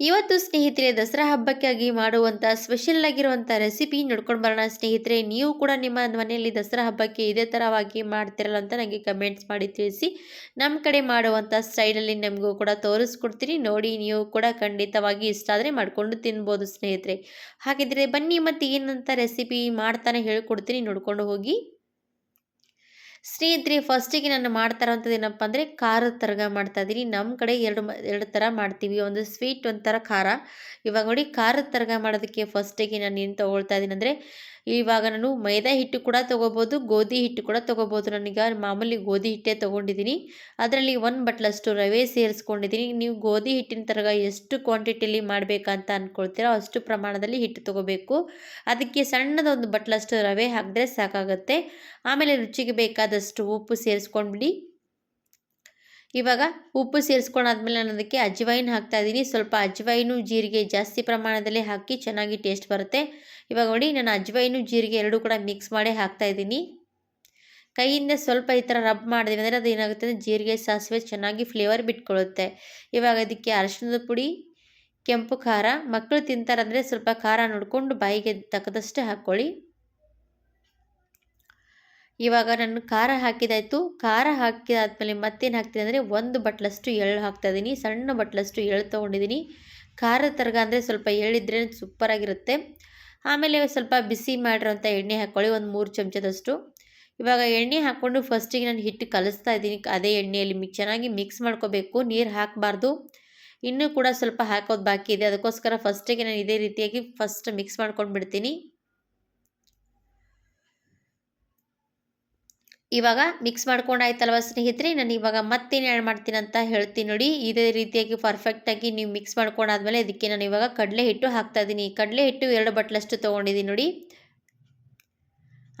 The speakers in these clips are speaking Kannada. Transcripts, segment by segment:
ಇವತ್ತು ಸ್ನೇಹಿತರೆ ದಸರಾ ಹಬ್ಬಕ್ಕಾಗಿ ಮಾಡುವಂಥ ಸ್ಪೆಷಲ್ ಆಗಿರುವಂಥ ರೆಸಿಪಿ ನೋಡ್ಕೊಂಡು ಬರೋಣ. ಸ್ನೇಹಿತರೆ, ನೀವು ಕೂಡ ನಿಮ್ಮ ಮನೆಯಲ್ಲಿ ದಸರಾ ಹಬ್ಬಕ್ಕೆ ಇದೇ ಥರವಾಗಿ ಮಾಡ್ತಿರಲ್ಲ ಅಂತ ನನಗೆ ಕಮೆಂಟ್ಸ್ ಮಾಡಿ ತಿಳಿಸಿ. ನಮ್ಮ ಕಡೆ ಮಾಡುವಂಥ ಸ್ಟೈಲಲ್ಲಿ ನಮಗೂ ಕೂಡ ತೋರಿಸ್ಕೊಡ್ತೀನಿ. ನೋಡಿ, ನೀವು ಕೂಡ ಖಂಡಿತವಾಗಿ ಇಷ್ಟ ಆದರೆ ಮಾಡಿಕೊಂಡು ತಿನ್ಬೋದು ಸ್ನೇಹಿತರೆ. ಹಾಗಿದ್ರೆ ಬನ್ನಿ ಮತ್ತು ಏನಂತ ರೆಸಿಪಿ ಮಾಡ್ತಾನೆ ಹೇಳ್ಕೊಡ್ತೀನಿ. ನೋಡ್ಕೊಂಡು ಹೋಗಿ. ಸ್ನೇಹಿತರೆ ಫಸ್ಟಿಗೆ ನಾನು ಮಾಡ್ತಾ ಇರೋಂಥದ್ದು ಏನಪ್ಪ ಅಂದರೆ ಖಾರದ ತರಗ ಮಾಡ್ತಾ ಇದ್ದೀನಿ. ನಮ್ಮ ಕಡೆ ಎರಡು ಎರಡು ಥರ ಮಾಡ್ತೀವಿ. ಒಂದು ಸ್ವೀಟ್ ಒಂಥರ ಖಾರ. ಇವಾಗ ನೋಡಿ ಖಾರದ ತರಗ ಮಾಡೋದಕ್ಕೆ ಫಸ್ಟಿಗೆ ನಾನು ಏನು ತೊಗೊಳ್ತಾ ಇದ್ದೀನಿ ಅಂದರೆ ಇವಾಗ ನಾನು ಮೈದಾ ಹಿಟ್ಟು ಕೂಡ ತೊಗೋಬೋದು, ಗೋಧಿ ಹಿಟ್ಟು ಕೂಡ ತೊಗೋಬೋದು. ನನಗೆ ಮಾಮೂಲಿ ಗೋಧಿ ಹಿಟ್ಟೇ ತೊಗೊಂಡಿದ್ದೀನಿ. ಅದರಲ್ಲಿ ಒಂದು ಬಟ್ಲಷ್ಟು ರವೆ ಸೇರಿಸ್ಕೊಂಡಿದ್ದೀನಿ. ನೀವು ಗೋಧಿ ಹಿಟ್ಟಿನ ತರಗ ಎಷ್ಟು ಕ್ವಾಂಟಿಟಿಯಲ್ಲಿ ಮಾಡಬೇಕಂತ ಅಂದ್ಕೊಳ್ತೀರೋ ಅಷ್ಟು ಪ್ರಮಾಣದಲ್ಲಿ ಹಿಟ್ಟು ತೊಗೋಬೇಕು. ಅದಕ್ಕೆ ಸಣ್ಣದೊಂದು ಬಟ್ಲಷ್ಟು ರವೆ ಹಾಕಿದ್ರೆ ಸಾಕಾಗುತ್ತೆ. ಆಮೇಲೆ ರುಚಿಗೆ ಬೇಕಾದಷ್ಟು ಉಪ್ಪು ಸೇರಿಸ್ಕೊಂಡ್ಬಿಡಿ. ಇವಾಗ ಉಪ್ಪು ಸೇರಿಸ್ಕೊಂಡಾದ್ಮೇಲೆ ನಾನು ಅದಕ್ಕೆ ಅಜ್ವೈನ್ ಹಾಕ್ತಾ ಇದ್ದೀನಿ. ಸ್ವಲ್ಪ ಅಜ್ವೈನು ಜೀರಿಗೆ ಜಾಸ್ತಿ ಪ್ರಮಾಣದಲ್ಲಿ ಹಾಕಿ ಚೆನ್ನಾಗಿ ಟೇಸ್ಟ್ ಬರುತ್ತೆ. ಇವಾಗ ನೋಡಿ, ನಾನು ಅಜ್ವೈನು ಜೀರಿಗೆ ಎರಡೂ ಕೂಡ ಮಿಕ್ಸ್ ಮಾಡಿ ಹಾಕ್ತಾ ಇದ್ದೀನಿ. ಕೈಯಿಂದ ಸ್ವಲ್ಪ ಈ ಥರ ರಬ್ ಮಾಡಿದ್ವಿ ಅಂದರೆ ಅದು ಏನಾಗುತ್ತೆ ಅಂದರೆ ಜೀರಿಗೆ, ಸಾಸಿವೆ ಚೆನ್ನಾಗಿ ಫ್ಲೇವರ್ ಬಿಟ್ಕೊಳ್ಳುತ್ತೆ ಇವಾಗ ಅದಕ್ಕೆ ಅರಶಿನದ ಪುಡಿ, ಕೆಂಪು ಖಾರ ಮಕ್ಕಳು ತಿಂತಾರಂದರೆ ಸ್ವಲ್ಪ ಖಾರ ನೋಡಿಕೊಂಡು ಬಾಯಿಗೆ ತಕ್ಕದಷ್ಟೇ ಹಾಕ್ಕೊಳ್ಳಿ. ಇವಾಗ ನಾನು ಖಾರ ಹಾಕಿದಾಯಿತು. ಖಾರ ಹಾಕಿದಾದ್ಮೇಲೆ ಮತ್ತೇನು ಹಾಕ್ತೀನಿ ಅಂದರೆ ಒಂದು ಬಟ್ಲಷ್ಟು ಎಳ್ಳು ಹಾಕ್ತಾಯಿದ್ದೀನಿ ಸಣ್ಣ ಬಟ್ಲಷ್ಟು ಎಳ್ಳು ತೊಗೊಂಡಿದ್ದೀನಿ. ಖಾರದ ತರಗ ಅಂದರೆ ಸ್ವಲ್ಪ ಎಳ್ಳಿದ್ರೆ ಸೂಪರಾಗಿರುತ್ತೆ. ಆಮೇಲೆ ಸ್ವಲ್ಪ ಬಿಸಿ ಮಾಡಿರೋಂಥ ಎಣ್ಣೆ ಹಾಕ್ಕೊಳ್ಳಿ, ಒಂದು ಮೂರು ಚಮಚದಷ್ಟು. ಇವಾಗ ಎಣ್ಣೆ ಹಾಕ್ಕೊಂಡು ಫಸ್ಟಿಗೆ ನಾನು ಹಿಟ್ಟು ಕಲಿಸ್ತಾ ಇದ್ದೀನಿ. ಅದೇ ಎಣ್ಣೆಯಲ್ಲಿ ಮಿ ಚೆನ್ನಾಗಿ ಮಿಕ್ಸ್ ಮಾಡ್ಕೋಬೇಕು. ನೀರು ಹಾಕಬಾರ್ದು. ಇನ್ನೂ ಕೂಡ ಸ್ವಲ್ಪ ಹಾಕೋದು ಬಾಕಿ ಇದೆ. ಅದಕ್ಕೋಸ್ಕರ ಫಸ್ಟಿಗೆ ನಾನು ಇದೇ ರೀತಿಯಾಗಿ ಫಸ್ಟ್ ಮಿಕ್ಸ್ ಮಾಡ್ಕೊಂಡು ಬಿಡ್ತೀನಿ ಇವಾಗ ಮಿಕ್ಸ್ ಮಾಡ್ಕೊಂಡಾಯ್ತಲ್ವ ಸ್ನೇಹಿತರೆ? ನಾನು ಇವಾಗ ಮತ್ತೇನು ಆ್ಯಡ್ ಮಾಡ್ತೀನಿ ಅಂತ ಹೇಳ್ತೀನಿ ನೋಡಿ. ಇದೇ ರೀತಿಯಾಗಿ ಪರ್ಫೆಕ್ಟಾಗಿ ನೀವು ಮಿಕ್ಸ್ ಮಾಡ್ಕೊಂಡಾದ್ಮೇಲೆ ಇದಕ್ಕೆ ನಾನು ಇವಾಗ ಕಡಲೆ ಹಿಟ್ಟು ಹಾಕ್ತಾ ಇದ್ದೀನಿ. ಕಡಲೆ ಹಿಟ್ಟು ಎರಡು ಬಟ್ಲಷ್ಟು ತೊಗೊಂಡಿದ್ದೀನಿ ನೋಡಿ.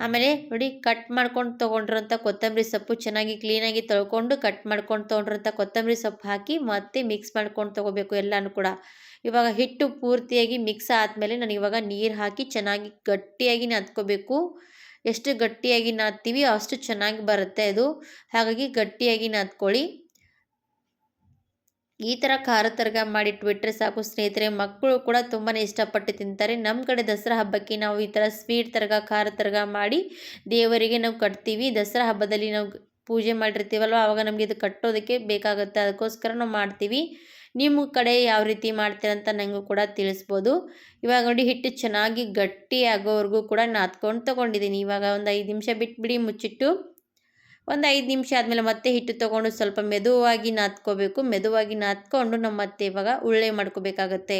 ಆಮೇಲೆ ನೋಡಿ ಕಟ್ ಮಾಡ್ಕೊಂಡು ತೊಗೊಂಡಿರೋಂಥ ಕೊತ್ತಂಬರಿ ಸೊಪ್ಪು ಚೆನ್ನಾಗಿ ಕ್ಲೀನಾಗಿ ತೊಳ್ಕೊಂಡು ಕಟ್ ಮಾಡ್ಕೊಂಡು ತೊಗೊಂಡಿರೋಂಥ ಕೊತ್ತಂಬರಿ ಸೊಪ್ಪು ಹಾಕಿ ಮತ್ತೆ ಮಿಕ್ಸ್ ಮಾಡ್ಕೊಂಡು ತೊಗೋಬೇಕು ಎಲ್ಲನೂ ಕೂಡ. ಇವಾಗ ಹಿಟ್ಟು ಪೂರ್ತಿಯಾಗಿ ಮಿಕ್ಸ್ ಆದಮೇಲೆ ನಾನು ಇವಾಗ ನೀರು ಹಾಕಿ ಚೆನ್ನಾಗಿ ಗಟ್ಟಿಯಾಗಿ ನಾದ್ಕೋಬೇಕು. ಎಷ್ಟು ಗಟ್ಟಿಯಾಗಿ ನಾದ್ತೀವಿ ಅಷ್ಟು ಚೆನ್ನಾಗಿ ಬರುತ್ತೆ ಅದು. ಹಾಗಾಗಿ ಗಟ್ಟಿಯಾಗಿ ನಾದ್ಕೊಳ್ಳಿ. ಈ ಥರ ಖಾರ ತರಗ ಮಾಡಿಟ್ಬಿಟ್ರೆ ಸಾಕು ಸ್ನೇಹಿತರೆ, ಮಕ್ಕಳು ಕೂಡ ತುಂಬಾ ಇಷ್ಟಪಟ್ಟು ತಿಂತಾರೆ. ನಮ್ಮ ಕಡೆ ದಸರಾ ಹಬ್ಬಕ್ಕೆ ನಾವು ಈ ಥರ ಸ್ವೀಟ್ ತರಗ, ಖಾರ ತರಗ ಮಾಡಿ ದೇವರಿಗೆ ನಾವು ಕಟ್ತೀವಿ. ದಸರಾ ಹಬ್ಬದಲ್ಲಿ ನಾವು ಪೂಜೆ ಮಾಡಿರ್ತೀವಲ್ವ ಆವಾಗ ನಮಗೆ ಇದು ಕಟ್ಟೋದಕ್ಕೆ ಬೇಕಾಗುತ್ತೆ. ಅದಕ್ಕೋಸ್ಕರ ನಾವು ಮಾಡ್ತೀವಿ. ನಿಮ್ಮ ಕಡೆ ಯಾವ ರೀತಿ ಮಾಡ್ತೀರಂತ ನನಗೂ ಕೂಡ ತಿಳಿಸ್ಬೋದು. ಇವಾಗ ನೋಡಿ ಹಿಟ್ಟು ಚೆನ್ನಾಗಿ ಗಟ್ಟಿ ಆಗೋವರೆಗೂ ಕೂಡ ನಾದ್ಕೊಂಡು ತೊಗೊಂಡಿದ್ದೀನಿ. ಇವಾಗ ಒಂದು ಐದು ನಿಮಿಷ ಬಿಟ್ಬಿಡಿ ಮುಚ್ಚಿಟ್ಟು. ಒಂದು ಐದು ನಿಮಿಷ ಆದಮೇಲೆ ಮತ್ತೆ ಹಿಟ್ಟು ತೊಗೊಂಡು ಸ್ವಲ್ಪ ಮೆದುವಾಗಿ ನಾದ್ಕೋಬೇಕು. ಮೆದುವಾಗಿ ನಾದ್ಕೊಂಡು ನಮ್ಮ ಮತ್ತೆ ಇವಾಗ ಉಳ್ಳೆ ಮಾಡ್ಕೋಬೇಕಾಗತ್ತೆ.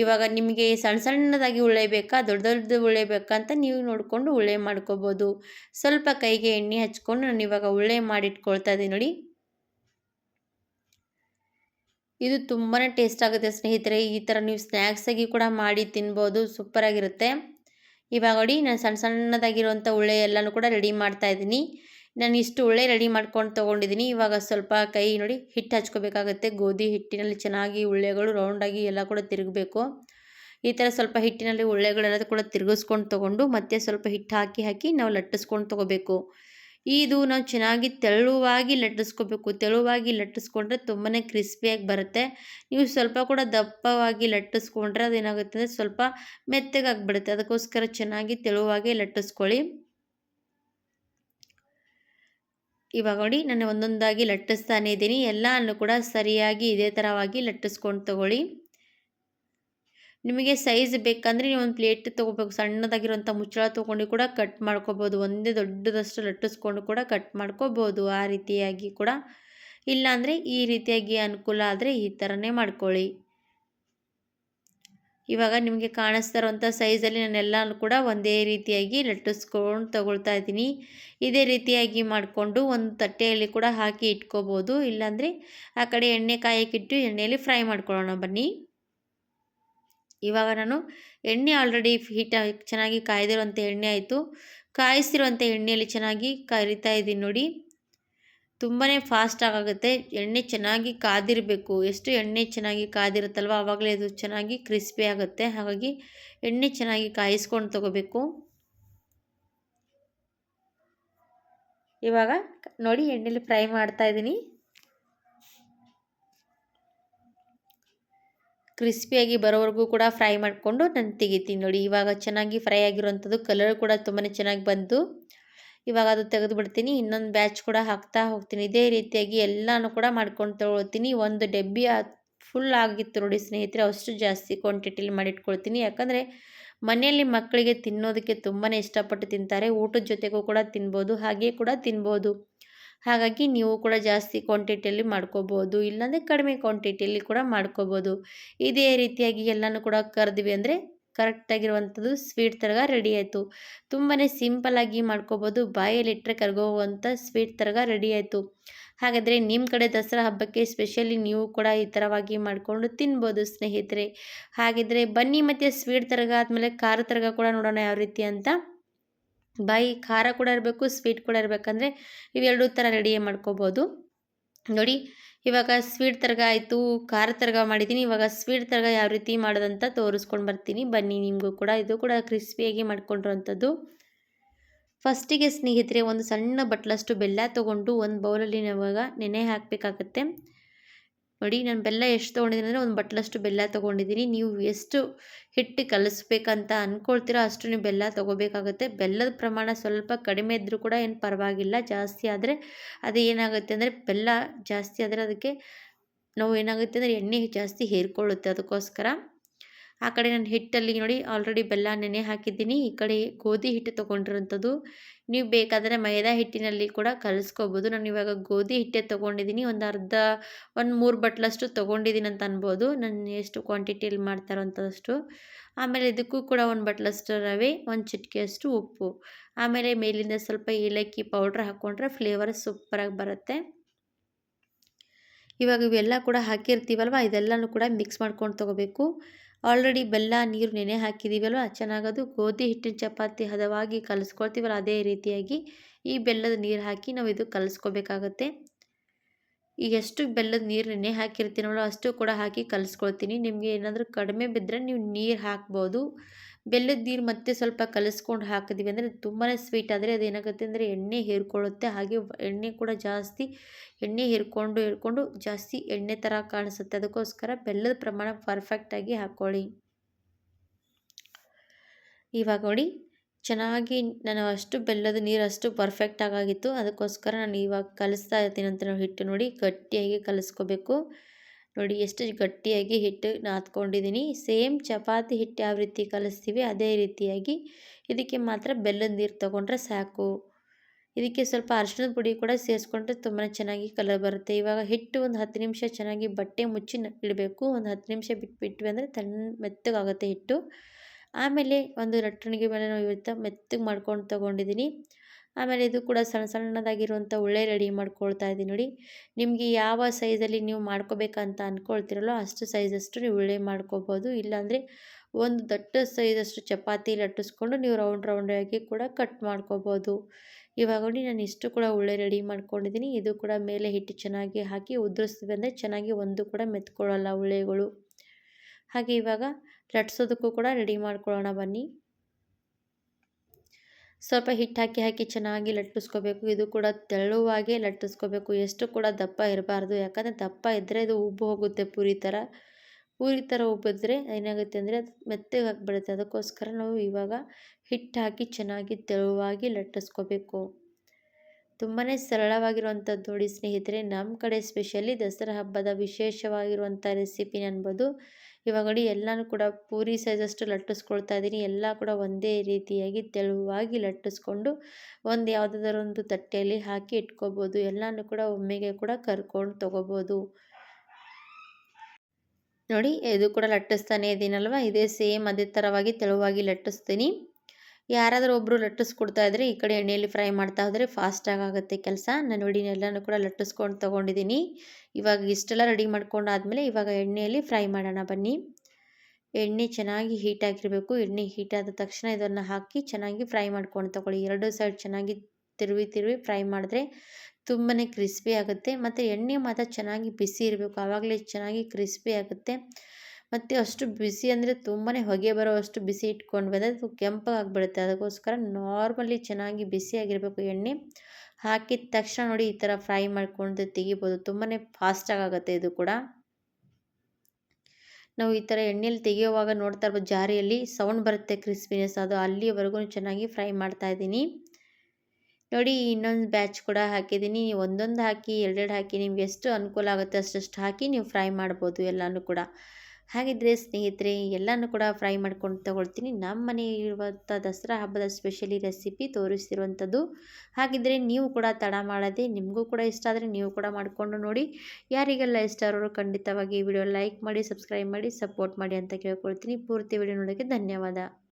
ಇವಾಗ ನಿಮಗೆ ಸಣ್ಣ ಸಣ್ಣದಾಗಿ ಉಳ್ಳೆ ಬೇಕಾ, ದೊಡ್ಡ ದೊಡ್ಡದು ಉಳ್ಳೆ ಬೇಕಾ ಅಂತ ನೀವು ನೋಡಿಕೊಂಡು ಉಳ್ಳೆ ಮಾಡ್ಕೋಬೋದು. ಸ್ವಲ್ಪ ಕೈಗೆ ಎಣ್ಣೆ ಹಚ್ಕೊಂಡು ನಾನು ಇವಾಗ ಉಳ್ಳೆ ಮಾಡಿಟ್ಕೊಳ್ತಾ ಇದ್ದೀನಿ ನೋಡಿ. ಇದು ತುಂಬಾ ಟೇಸ್ಟ್ ಆಗುತ್ತೆ ಸ್ನೇಹಿತರೆ. ಈ ಥರ ನೀವು ಸ್ನ್ಯಾಕ್ಸಾಗಿ ಕೂಡ ಮಾಡಿ ತಿನ್ಬೋದು. ಸೂಪರಾಗಿರುತ್ತೆ ಇವಾಗ ನೋಡಿ, ನಾನು ಸಣ್ಣ ಸಣ್ಣದಾಗಿರುವಂಥ ಉಳ್ಳೆ ಎಲ್ಲನೂ ಕೂಡ ರೆಡಿ ಮಾಡ್ತಾ ಇದ್ದೀನಿ. ನಾನು ಇಷ್ಟು ಉಳ್ಳೆ ರೆಡಿ ಮಾಡ್ಕೊಂಡು ತೊಗೊಂಡಿದ್ದೀನಿ. ಇವಾಗ ಸ್ವಲ್ಪ ಕೈ ನೋಡಿ ಹಿಟ್ಟು ಹಚ್ಕೋಬೇಕಾಗುತ್ತೆ. ಗೋಧಿ ಹಿಟ್ಟಿನಲ್ಲಿ ಚೆನ್ನಾಗಿ ಉಳ್ಳೆಗಳು ರೌಂಡಾಗಿ ಎಲ್ಲ ಕೂಡ ತಿರುಗಬೇಕು. ಈ ಥರ ಸ್ವಲ್ಪ ಹಿಟ್ಟಿನಲ್ಲಿ ಉಳ್ಳೆಗಳೆಲ್ಲ ಕೂಡ ತಿರುಗಿಸ್ಕೊಂಡು ತೊಗೊಂಡು ಮತ್ತೆ ಸ್ವಲ್ಪ ಹಿಟ್ಟು ಹಾಕಿ ಹಾಕಿ ನಾವು ಲಟ್ಟಿಸ್ಕೊಂಡು ತೊಗೋಬೇಕು. ಇದು ನಾವು ಚೆನ್ನಾಗಿ ತೆಳುವಾಗಿ ಲಟ್ಟಿಸ್ಕೋಬೇಕು. ತೆಳುವಾಗಿ ಲಟ್ಟಿಸ್ಕೊಂಡ್ರೆ ತುಂಬಾ ಕ್ರಿಸ್ಪಿಯಾಗಿ ಬರುತ್ತೆ. ನೀವು ಸ್ವಲ್ಪ ಕೂಡ ದಪ್ಪವಾಗಿ ಲಟ್ಟಿಸ್ಕೊಂಡ್ರೆ ಅದೇನಾಗುತ್ತೆ ಅಂದರೆ ಸ್ವಲ್ಪ ಮೆತ್ತಗಾಗಿಬಿಡುತ್ತೆ. ಅದಕ್ಕೋಸ್ಕರ ಚೆನ್ನಾಗಿ ತೆಳುವಾಗಿ ಲಟ್ಟಿಸ್ಕೊಳ್ಳಿ. ಇವಾಗ ನೋಡಿ, ನಾನು ಒಂದೊಂದಾಗಿ ಲಟ್ಟಿಸ್ತಾನೆ ಇದ್ದೀನಿ. ಎಲ್ಲನೂ ಕೂಡ ಸರಿಯಾಗಿ ಇದೇ ಥರವಾಗಿ ಲಟ್ಟಿಸ್ಕೊಂಡು ತಗೊಳ್ಳಿ. ನಿಮಗೆ ಸೈಜ್ ಬೇಕಂದರೆ ನೀವು ಒಂದು ಪ್ಲೇಟ್ ತೊಗೋಬೇಕು. ಸಣ್ಣದಾಗಿರುವಂಥ ಮುಚ್ಚಳ ತೊಗೊಂಡು ಕೂಡ ಕಟ್ ಮಾಡ್ಕೋಬೋದು. ಒಂದೇ ದೊಡ್ಡದಷ್ಟು ಲಟ್ಟಿಸ್ಕೊಂಡು ಕೂಡ ಕಟ್ ಮಾಡ್ಕೋಬೋದು. ಆ ರೀತಿಯಾಗಿ ಕೂಡ. ಇಲ್ಲಾಂದರೆ ಈ ರೀತಿಯಾಗಿ ಅನುಕೂಲ ಆದರೆ ಈ ಥರನೇ ಮಾಡ್ಕೊಳ್ಳಿ. ಇವಾಗ ನಿಮಗೆ ಕಾಣಿಸ್ತಾ ಇರೋವಂಥ ಸೈಜಲ್ಲಿ ನಾನೆಲ್ಲನೂ ಕೂಡ ಒಂದೇ ರೀತಿಯಾಗಿ ಲಟ್ಟಿಸ್ಕೊಂಡು ತಗೊಳ್ತಾ ಇದ್ದೀನಿ. ಇದೇ ರೀತಿಯಾಗಿ ಮಾಡಿಕೊಂಡು ಒಂದು ತಟ್ಟೆಯಲ್ಲಿ ಕೂಡ ಹಾಕಿ ಇಟ್ಕೋಬೋದು. ಇಲ್ಲಾಂದರೆ ಆ ಕಡೆ ಎಣ್ಣೆ ಕಾಯಕ್ಕಿಟ್ಟು ಎಣ್ಣೆಯಲ್ಲಿ ಫ್ರೈ ಮಾಡ್ಕೊಳ್ಳೋಣ ಬನ್ನಿ. ಇವಾಗ ನಾನು ಎಣ್ಣೆ ಆಲ್ರೆಡಿ ಹೀಟ್ ಚೆನ್ನಾಗಿ ಕಾಯ್ದಿರುವಂಥ ಎಣ್ಣೆ ಆಯಿತು. ಕಾಯಿಸಿರುವಂಥ ಎಣ್ಣೆಯಲ್ಲಿ ಚೆನ್ನಾಗಿ ಕರಿತಾ ಇದ್ದೀನಿ ನೋಡಿ. ತುಂಬಾ ಫಾಸ್ಟ್ ಆಗುತ್ತೆ. ಎಣ್ಣೆ ಚೆನ್ನಾಗಿ ಕಾದಿರಬೇಕು. ಎಷ್ಟು ಎಣ್ಣೆ ಚೆನ್ನಾಗಿ ಕಾದಿರುತ್ತಲ್ವ? ಆವಾಗಲೇ ಅದು ಚೆನ್ನಾಗಿ ಕ್ರಿಸ್ಪಿ ಆಗುತ್ತೆ. ಹಾಗಾಗಿ ಎಣ್ಣೆ ಚೆನ್ನಾಗಿ ಕಾಯಿಸ್ಕೊಂಡು ತೊಗೋಬೇಕು. ಇವಾಗ ನೋಡಿ ಎಣ್ಣೆಲಿ ಫ್ರೈ ಮಾಡ್ತಾ ಇದ್ದೀನಿ. ಕ್ರಿಸ್ಪಿಯಾಗಿ ಬರೋವರೆಗೂ ಕೂಡ ಫ್ರೈ ಮಾಡಿಕೊಂಡು ನಾನು ತೆಗಿತೀನಿ ನೋಡಿ. ಇವಾಗ ಚೆನ್ನಾಗಿ ಫ್ರೈ ಆಗಿರುವಂಥದ್ದು ಕಲರ್ ಕೂಡ ತುಂಬಾ ಚೆನ್ನಾಗಿ ಬಂತು ಇವಾಗ ಅದು ತೆಗೆದು ಬಿಡ್ತೀನಿ. ಇನ್ನೊಂದು ಬ್ಯಾಚ್ ಕೂಡ ಹಾಕ್ತಾ ಹೋಗ್ತೀನಿ. ಇದೇ ರೀತಿಯಾಗಿ ಎಲ್ಲನೂ ಕೂಡ ಮಾಡ್ಕೊಂಡು ತೊಗೊಳ್ತೀನಿ. ಒಂದು ಡಬ್ಬಿ ಫುಲ್ ಆಗಿತ್ತು ನೋಡಿ ಸ್ನೇಹಿತರೆ, ಅಷ್ಟು ಜಾಸ್ತಿ ಕ್ವಾಂಟಿಟಿಲಿ ಮಾಡಿಟ್ಕೊಳ್ತೀನಿ. ಯಾಕಂದರೆ ಮನೆಯಲ್ಲಿ ಮಕ್ಕಳಿಗೆ ತಿನ್ನೋದಕ್ಕೆ ತುಂಬಾ ಇಷ್ಟಪಟ್ಟು ತಿಂತಾರೆ. ಊಟದ ಜೊತೆಗೂ ಕೂಡ ತಿನ್ಬೋದು, ಹಾಗೆ ಕೂಡ ತಿನ್ಬೋದು. ಹಾಗಾಗಿ ನೀವು ಕೂಡ ಜಾಸ್ತಿ ಕ್ವಾಂಟಿಟಿಯಲ್ಲಿ ಮಾಡ್ಕೋಬೋದು, ಇಲ್ಲಾಂದರೆ ಕಡಿಮೆ ಕ್ವಾಂಟಿಟಿಯಲ್ಲಿ ಕೂಡ ಮಾಡ್ಕೋಬೋದು. ಇದೇ ರೀತಿಯಾಗಿ ಎಲ್ಲನೂ ಕೂಡ ಕರೆದ್ವಿ ಅಂದರೆ ಕರೆಕ್ಟಾಗಿರುವಂಥದ್ದು ಸ್ವೀಟ್ ತರಗ ರೆಡಿ ಆಯಿತು. ತುಂಬಾ ಸಿಂಪಲ್ಲಾಗಿ ಮಾಡ್ಕೋಬೋದು ಬಾಯಲ್ಲಿಟ್ಟರೆ ಕರ್ಗೋಗುವಂಥ ಸ್ವೀಟ್ ತರಗ ರೆಡಿ ಆಯಿತು. ಹಾಗಾದರೆ ನಿಮ್ಮ ಕಡೆ ದಸರಾ ಹಬ್ಬಕ್ಕೆ ಸ್ಪೆಷಲಿ ನೀವು ಕೂಡ ಈ ಥರವಾಗಿ ಮಾಡಿಕೊಂಡು ತಿನ್ಬೋದು ಸ್ನೇಹಿತರೆ. ಹಾಗಿದ್ರೆ ಬನ್ನಿ ಮತ್ತು ಸ್ವೀಟ್ ತರಗ ಆದಮೇಲೆ ಖಾರ ತರಗ ಕೂಡ ನೋಡೋಣ ಯಾವ ರೀತಿ ಅಂತ. ಬಾಯಿ ಖಾರ ಕೂಡ ಇರಬೇಕು ಸ್ವೀಟ್ ಕೂಡ ಇರಬೇಕಂದ್ರೆ ಇವೆರಡೂ ಥರ ರೆಡಿ ಮಾಡ್ಕೋಬೋದು. ನೋಡಿ, ಇವಾಗ ಸ್ವೀಟ್ ತರಗ ಆಯಿತು, ಖಾರ ತರಗ ಮಾಡಿದ್ದೀನಿ ಇವಾಗ ಸ್ವೀಟ್ ತರಗ ಯಾವ ರೀತಿ ಮಾಡೋದಂತ ತೋರಿಸ್ಕೊಂಡು ಬರ್ತೀನಿ. ಬನ್ನಿ, ನಿಮಗೂ ಕೂಡ ಇದು ಕೂಡ ಕ್ರಿಸ್ಪಿಯಾಗಿ ಮಾಡ್ಕೊಂಡಿರೋವಂಥದ್ದು. ಫಸ್ಟಿಗೆ ಸ್ನೇಹಿತರೆ, ಒಂದು ಸಣ್ಣ ಬಟ್ಲಷ್ಟು ಬೆಲ್ಲ ತೊಗೊಂಡು ಒಂದು ಬೌಲಲ್ಲಿ ನಾವಾಗ ನೆನೆ ಹಾಕಬೇಕಾಗತ್ತೆ. ನೋಡಿ, ನಾನು ಬೆಲ್ಲ ಎಷ್ಟು ತೊಗೊಂಡಿದ್ದೀನಿ ಅಂದರೆ, ಒಂದು ಬಟ್ಲಷ್ಟು ಬೆಲ್ಲ ತೊಗೊಂಡಿದ್ದೀನಿ. ನೀವು ಎಷ್ಟು ಹಿಟ್ಟು ಕಲಿಸ್ಬೇಕಂತ ಅಂದ್ಕೊಳ್ತೀರೋ ಅಷ್ಟು ನೀವು ಬೆಲ್ಲ ತೊಗೋಬೇಕಾಗುತ್ತೆ. ಬೆಲ್ಲದ ಪ್ರಮಾಣ ಸ್ವಲ್ಪ ಕಡಿಮೆ ಇದ್ದರೂ ಕೂಡ ಏನು ಪರವಾಗಿಲ್ಲ, ಜಾಸ್ತಿ ಆದರೆ ಅದು ಏನಾಗುತ್ತೆ ಅಂದರೆ, ಬೆಲ್ಲ ಜಾಸ್ತಿ ಆದರೆ ಅದಕ್ಕೆ ನಾವು ಏನಾಗುತ್ತೆ ಅಂದರೆ, ಎಣ್ಣೆ ಜಾಸ್ತಿ ಹೇರ್ಕೊಳ್ಳುತ್ತೆ ಅದಕ್ಕೋಸ್ಕರ. ಆ ಕಡೆ ನಾನು ಹಿಟ್ಟಲ್ಲಿ ನೋಡಿ ಆಲ್ರೆಡಿ ಬೆಲ್ಲ ನೆನೆ ಹಾಕಿದ್ದೀನಿ. ಈ ಕಡೆ ಗೋಧಿ ಹಿಟ್ಟು ತೊಗೊಂಡಿರೋಂಥದ್ದು ನೀವು ಬೇಕಾದರೆ ಮೈದಾ ಹಿಟ್ಟಿನಲ್ಲಿ ಕೂಡ ಕಲಿಸ್ಕೋಬೋದು. ನಾನು ಇವಾಗ ಗೋಧಿ ಹಿಟ್ಟೆ ತೊಗೊಂಡಿದ್ದೀನಿ. ಒಂದು ಅರ್ಧ, ಒಂದು ಮೂರು ಬಟ್ಲಷ್ಟು ತೊಗೊಂಡಿದ್ದೀನಿ ಅಂತ ಅನ್ಬೋದು. ನಾನು ಎಷ್ಟು ಕ್ವಾಂಟಿಟಿಯಲ್ಲಿ ಮಾಡ್ತಾರೋ ಅಂಥಷ್ಟು ಆಮೇಲೆ ಇದಕ್ಕೂ ಕೂಡ ಒಂದು ಬಟ್ಲಷ್ಟು ರವೆ, ಒಂದು ಚಿಟಿಕೆಯಷ್ಟು ಉಪ್ಪು. ಆಮೇಲೆ ಮೇಲಿಂದ ಸ್ವಲ್ಪ ಏಲಕ್ಕಿ ಪೌಡ್ರ್ ಹಾಕ್ಕೊಂಡ್ರೆ ಫ್ಲೇವರ್ ಸೂಪರಾಗಿ ಬರುತ್ತೆ. ಇವಾಗ ಇವೆಲ್ಲ ಕೂಡ ಹಾಕಿರ್ತೀವಲ್ವ? ಇದೆಲ್ಲನೂ ಕೂಡ ಮಿಕ್ಸ್ ಮಾಡ್ಕೊಂಡು ತೊಗೋಬೇಕು. ಆಲ್ರೆಡಿ ಬೆಲ್ಲ, ನೀರು ನೆನೆ ಹಾಕಿದ್ದೀವಲ್ವ ಚೆನ್ನಾಗದು. ಗೋಧಿ, ಹಿಟ್ಟಿನ ಚಪಾತಿ ಹದವಾಗಿ ಕಲಿಸ್ಕೊಳ್ತೀವಲ್ಲ, ಅದೇ ರೀತಿಯಾಗಿ ಈ ಬೆಲ್ಲದ ನೀರು ಹಾಕಿ ನಾವು ಇದು ಕಲಿಸ್ಕೋಬೇಕಾಗತ್ತೆ. ಈಗ ಎಷ್ಟು ಬೆಲ್ಲದ ನೀರು ನೆನೆ ಹಾಕಿರ್ತೀನವಲ್ಲ ಅಷ್ಟು ಕೂಡ ಹಾಕಿ ಕಲಿಸ್ಕೊಳ್ತೀನಿ. ನಿಮಗೆ ಏನಾದರೂ ಕಡಿಮೆ ಬಿದ್ದರೆ ನೀವು ನೀರು ಹಾಕ್ಬೋದು. ಬೆಲ್ಲದ ನೀರು ಮತ್ತೆ ಸ್ವಲ್ಪ ಕಲಿಸ್ಕೊಂಡು ಹಾಕಿದ್ವಿ. ಅಂದರೆ ತುಂಬಾ ಸ್ವೀಟ್ ಆದರೆ ಅದೇನಾಗುತ್ತೆ ಅಂದರೆ ಎಣ್ಣೆ ಹೇರ್ಕೊಳ್ಳುತ್ತೆ. ಹಾಗೆ ಎಣ್ಣೆ ಕೂಡ ಜಾಸ್ತಿ, ಎಣ್ಣೆ ಹೇರ್ಕೊಂಡು ಹೇರ್ಕೊಂಡು ಜಾಸ್ತಿ ಎಣ್ಣೆ ಥರ ಕಾಣಿಸುತ್ತೆ. ಅದಕ್ಕೋಸ್ಕರ ಬೆಲ್ಲದ ಪ್ರಮಾಣ ಪರ್ಫೆಕ್ಟಾಗಿ ಹಾಕ್ಕೊಳ್ಳಿ ಇವಾಗ ನೋಡಿ, ಚೆನ್ನಾಗಿ ನಾನು ಅಷ್ಟು ಬೆಲ್ಲದ ನೀರು ಅಷ್ಟು ಪರ್ಫೆಕ್ಟ್ ಆಗಿತ್ತು. ಅದಕ್ಕೋಸ್ಕರ ನಾನು ಇವಾಗ ಕಲಿಸ್ತಾ ಇರ್ತೀನಿ ಅಂತ ಹಿಟ್ಟು ನೋಡಿ ಗಟ್ಟಿಯಾಗಿ ಕಲಿಸ್ಕೋಬೇಕು. ನೋಡಿ, ಎಷ್ಟು ಗಟ್ಟಿಯಾಗಿ ಹಿಟ್ಟು ನಾದ್ಕೊಂಡಿದ್ದೀನಿ. ಸೇಮ್ ಚಪಾತಿ ಹಿಟ್ಟು ಯಾವ ರೀತಿ ಕಲಿಸ್ತೀವಿ, ಅದೇ ರೀತಿಯಾಗಿ ಇದಕ್ಕೆ ಮಾತ್ರ ಬೆಲ್ಲದ ನೀರು ತೊಗೊಂಡ್ರೆ ಸಾಕು. ಇದಕ್ಕೆ ಸ್ವಲ್ಪ ಅರಿಶಿಣದ ಪುಡಿ ಕೂಡ ಸೇರಿಸ್ಕೊಂಡ್ರೆ ತುಂಬಾ ಚೆನ್ನಾಗಿ ಕಲರ್ ಬರುತ್ತೆ. ಇವಾಗ ಹಿಟ್ಟು ಒಂದು ಹತ್ತು ನಿಮಿಷ ಚೆನ್ನಾಗಿ ಬಟ್ಟೆ ಮುಚ್ಚಿ ಇಡಬೇಕು. ಒಂದು ಹತ್ತು ನಿಮಿಷ ಬಿಟ್ಬಿಟ್ವಿ ಅಂದರೆ ತಣ್ಣ ಮೆತ್ತಗಾಗುತ್ತೆ ಹಿಟ್ಟು. ಆಮೇಲೆ ಒಂದು ರಟ್ಟಣಿಗೆ ಮೇಲೆ ನಾವು ಇವತ್ತು ಮೆತ್ತಗೆ ಮಾಡ್ಕೊಂಡು ತೊಗೊಂಡಿದ್ದೀನಿ. ಆಮೇಲೆ ಇದು ಕೂಡ ಸಣ್ಣ ಸಣ್ಣದಾಗಿರುವಂಥ ಉಳ್ಳೆ ರೆಡಿ ಮಾಡ್ಕೊಳ್ತಾ ಇದ್ದೀನಿ ನೋಡಿ. ನಿಮಗೆ ಯಾವ ಸೈಜಲ್ಲಿ ನೀವು ಮಾಡ್ಕೋಬೇಕಂತ ಅಂದ್ಕೊಳ್ತಿರಲ್ಲೋ ಅಷ್ಟು ಸೈಜಷ್ಟು ನೀವು ಉಳ್ಳೆ ಮಾಡ್ಕೋಬೋದು. ಇಲ್ಲಾಂದರೆ ಒಂದು ದಟ್ಟ ಸೈಜಷ್ಟು ಚಪಾತಿ ಲಟ್ಟಿಸ್ಕೊಂಡು ನೀವು ರೌಂಡ್ ರೌಂಡಾಗಿ ಕೂಡ ಕಟ್ ಮಾಡ್ಕೋಬೋದು. ಇವಾಗ ನೋಡಿ ನಾನು ಇಷ್ಟು ಕೂಡ ಉಳ್ಳೆ ರೆಡಿ ಮಾಡ್ಕೊಂಡಿದ್ದೀನಿ. ಇದು ಕೂಡ ಮೇಲೆ ಹಿಟ್ಟು ಚೆನ್ನಾಗಿ ಹಾಕಿ ಉದುರಿಸ್ತೀವಿ ಅಂದರೆ ಚೆನ್ನಾಗಿ ಒಂದು ಕೂಡ ಮೆತ್ಕೊಳ್ಳೋಲ್ಲ ಉಳ್ಳೆಗಳು ಹಾಗೆ ಇವಾಗ ಲಟ್ಸೋದಕ್ಕೂ ಕೂಡ ರೆಡಿ ಮಾಡ್ಕೊಳ್ಳೋಣ ಬನ್ನಿ. ಸ್ವಲ್ಪ ಹಿಟ್ಟು ಹಾಕಿ ಹಾಕಿ ಚೆನ್ನಾಗಿ ಲಟ್ಟಿಸ್ಕೋಬೇಕು. ಇದು ಕೂಡ ತೆಳುವಾಗಿ ಲಟ್ಟಿಸ್ಕೋಬೇಕು. ಎಷ್ಟು ಕೂಡ ದಪ್ಪ ಇರಬಾರ್ದು. ಯಾಕಂದರೆ ದಪ್ಪ ಇದ್ದರೆ ಇದು ಉಬ್ಬು ಹೋಗುತ್ತೆ ಪೂರಿ ಥರ. ಪೂರಿ ಥರ ಉಬ್ಬಿದ್ರೆ ಏನಾಗುತ್ತೆ ಅಂದರೆ ಅದು ಮೆತ್ತಗೆ ಹಾಕಿಬಿಡುತ್ತೆ ಅದಕ್ಕೋಸ್ಕರ ನಾವು ಇವಾಗ ಹಿಟ್ಟು ಹಾಕಿ ಚೆನ್ನಾಗಿ ತೆಳುವಾಗಿ ಲಟ್ಟಿಸ್ಕೋಬೇಕು. ತುಂಬಾ ಸರಳವಾಗಿರುವಂಥದ್ದು ನೋಡಿ ಸ್ನೇಹಿತರೆ. ನಮ್ಮ ಕಡೆ ಸ್ಪೆಷಲಿ ದಸರಾ ಹಬ್ಬದ ವಿಶೇಷವಾಗಿರುವಂಥ ರೆಸಿಪಿ ಅನ್ಬೋದು. ಇವಾಗ ನೋಡಿ ಎಲ್ಲನೂ ಕೂಡ ಪೂರಿ ಸೈಜಷ್ಟು ಲಟ್ಟಿಸ್ಕೊಳ್ತಾ ಇದ್ದೀನಿ. ಎಲ್ಲ ಕೂಡ ಒಂದೇ ರೀತಿಯಾಗಿ ತೆಳುವಾಗಿ ಲಟ್ಟಿಸ್ಕೊಂಡು ಒಂದು ಯಾವುದಾದ್ರೂ ಒಂದು ತಟ್ಟೆಯಲ್ಲಿ ಹಾಕಿ ಇಟ್ಕೋಬೋದು. ಎಲ್ಲನೂ ಕೂಡ ಒಮ್ಮೆಗೆ ಕೂಡ ಕರ್ಕೊಂಡು ತೊಗೋಬೋದು. ನೋಡಿ, ಇದು ಕೂಡ ಲಟ್ಟಿಸ್ತಾನೆ ಇದ್ದೀನಲ್ವ ಇದೇ ಸೇಮ್ ಅದೇ ಥರವಾಗಿ ತೆಳುವಾಗಿ ಲಟ್ಟಿಸ್ತೀನಿ. ಯಾರಾದರೂ ಒಬ್ಬರು ಲಟ್ಟಿಸ್ಕೊಡ್ತಾ ಇದ್ದರೆ ಈ ಕಡೆ ಎಣ್ಣೆಯಲ್ಲಿ ಫ್ರೈ ಮಾಡ್ತಾ ಹೋದರೆ ಫಾಸ್ಟಾಗಿ ಆಗುತ್ತೆ ಕೆಲಸ. ನಾನು ನೋಡಿ ಎಲ್ಲನೂ ಕೂಡ ಲಟ್ಟಿಸ್ಕೊಂಡು ತೊಗೊಂಡಿದ್ದೀನಿ. ಇವಾಗ ಇಷ್ಟೆಲ್ಲ ರೆಡಿ ಮಾಡ್ಕೊಂಡು ಆದಮೇಲೆ ಇವಾಗ ಎಣ್ಣೆಯಲ್ಲಿ ಫ್ರೈ ಮಾಡೋಣ ಬನ್ನಿ. ಎಣ್ಣೆ ಚೆನ್ನಾಗಿ ಹೀಟ್ ಆಗಿರಬೇಕು. ಎಣ್ಣೆ ಹೀಟ್ ಆದ ತಕ್ಷಣ ಇದನ್ನು ಹಾಕಿ ಚೆನ್ನಾಗಿ ಫ್ರೈ ಮಾಡ್ಕೊಂಡು ತಗೊಳ್ಳಿ. ಎರಡು ಸೈಡ್ ಚೆನ್ನಾಗಿ ತಿರುವಿ ತಿರುವಿ ಫ್ರೈ ಮಾಡಿದ್ರೆ ತುಂಬಾ ಕ್ರಿಸ್ಪಿ ಆಗುತ್ತೆ. ಮತ್ತು ಎಣ್ಣೆ ಮಾತ್ರ ಚೆನ್ನಾಗಿ ಬಿಸಿ ಇರಬೇಕು. ಆವಾಗಲೇ ಚೆನ್ನಾಗಿ ಕ್ರಿಸ್ಪಿ ಆಗುತ್ತೆ. ಮತ್ತು ಅಷ್ಟು ಬಿಸಿ ಅಂದರೆ ತುಂಬಾ ಹೊಗೆ ಬರೋ ಅಷ್ಟು ಬಿಸಿ ಇಟ್ಕೊಂಡು ಬಂದರೆ ಅದು ಕೆಂಪಾಗ್ಬಿಡುತ್ತೆ. ಅದಕ್ಕೋಸ್ಕರ ನಾರ್ಮಲಿ ಚೆನ್ನಾಗಿ ಬಿಸಿಯಾಗಿರಬೇಕು ಎಣ್ಣೆ ಹಾಕಿದ ತಕ್ಷಣ ನೋಡಿ ಈ ಥರ ಫ್ರೈ ಮಾಡ್ಕೊಂಡು ತೆಗಿಬೋದು. ತುಂಬಾ ಫಾಸ್ಟಾಗಿ ಆಗುತ್ತೆ ಇದು ಕೂಡ. ನಾವು ಈ ಥರ ಎಣ್ಣೆಯಲ್ಲಿ ತೆಗೆಯುವಾಗ ನೋಡ್ತಾ ಇರ್ಬೋದು ಜಾರಿಯಲ್ಲಿ ಸೌಂಡ್ ಬರುತ್ತೆ ಕ್ರಿಸ್ಪಿನೆಸ್ ಅದು ಅಲ್ಲಿವರೆಗೂ ಚೆನ್ನಾಗಿ ಫ್ರೈ ಮಾಡ್ತಾ ಇದ್ದೀನಿ. ನೋಡಿ ಇನ್ನೊಂದು ಬ್ಯಾಚ್ ಕೂಡ ಹಾಕಿದ್ದೀನಿ. ನೀವು ಒಂದೊಂದು ಹಾಕಿ, ಎರಡೆರಡು ಹಾಕಿ ನಿಮ್ಗೆ ಎಷ್ಟು ಅನುಕೂಲ ಆಗುತ್ತೆ ಅಷ್ಟಷ್ಟು ಹಾಕಿ ನೀವು ಫ್ರೈ ಮಾಡ್ಬೋದು ಎಲ್ಲನೂ ಕೂಡ. ಹಾಗಿದ್ರೆ ಸ್ನೇಹಿತರೆ, ಎಲ್ಲನೂ ಕೂಡ ಫ್ರೈ ಮಾಡ್ಕೊಂಡು ತಗೊಳ್ತೀನಿ. ನಮ್ಮ ಮನೆಯಲ್ಲಿರುವಂಥ ದಸರಾ ಹಬ್ಬದ ಸ್ಪೆಷಲಿ ರೆಸಿಪಿ ತೋರಿಸ್ತಿರುವಂಥದ್ದು ಹಾಗಿದ್ದರೆ ನೀವು ಕೂಡ ತಡ ಮಾಡದೆ, ನಿಮಗೂ ಕೂಡ ಇಷ್ಟ ಆದರೆ ನೀವು ಕೂಡ ಮಾಡಿಕೊಂಡು ನೋಡಿ. ಯಾರಿಗೆಲ್ಲ ಇಷ್ಟ ಇರೋರು ಖಂಡಿತವಾಗಿ ವಿಡಿಯೋ ಲೈಕ್ ಮಾಡಿ ಸಬ್ಸ್ಕ್ರೈಬ್ ಮಾಡಿ ಸಪೋರ್ಟ್ ಮಾಡಿ ಅಂತ ಕೇಳ್ಕೊಳ್ತೀನಿ. ಪೂರ್ತಿ ವಿಡಿಯೋ ನೋಡೋಕ್ಕೆ ಧನ್ಯವಾದ.